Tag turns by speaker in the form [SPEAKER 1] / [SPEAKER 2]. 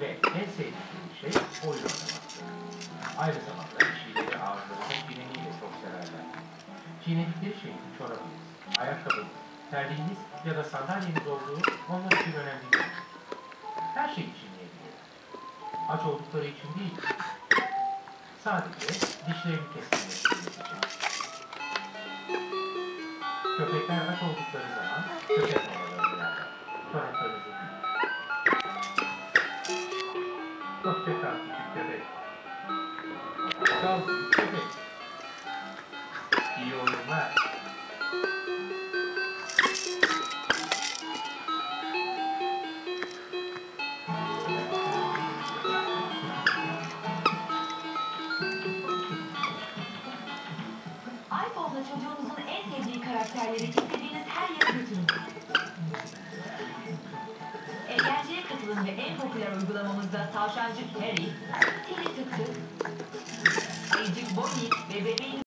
[SPEAKER 1] Ve en sevdikleri şey oyun oynamaktır. Aynı zamanda çiğleri ağızlarında çiğneniyle çok severler. Çiğnedikleri şeyin çorabınız, ayakkabınız, terliğiniz ya da sandalyeniz olduğu onlar için önemli değil. Her şey için yiyebilirler. Aç oldukları için değil, sadece dişlerini keskinleştirmek için. Köpekler aç oldukları zaman köpek mamalarını yerler. Çoraplarınızı kal küçük köpek. Kal küçük köpek. İyi oyunlar.
[SPEAKER 2] çocuğunuzun en sevdiği karakterleri Katılın ve en popüler uygulamamızda tavşancık Harry, Tilly Tık Tık, Ayıcık Bonnie ve bebeğin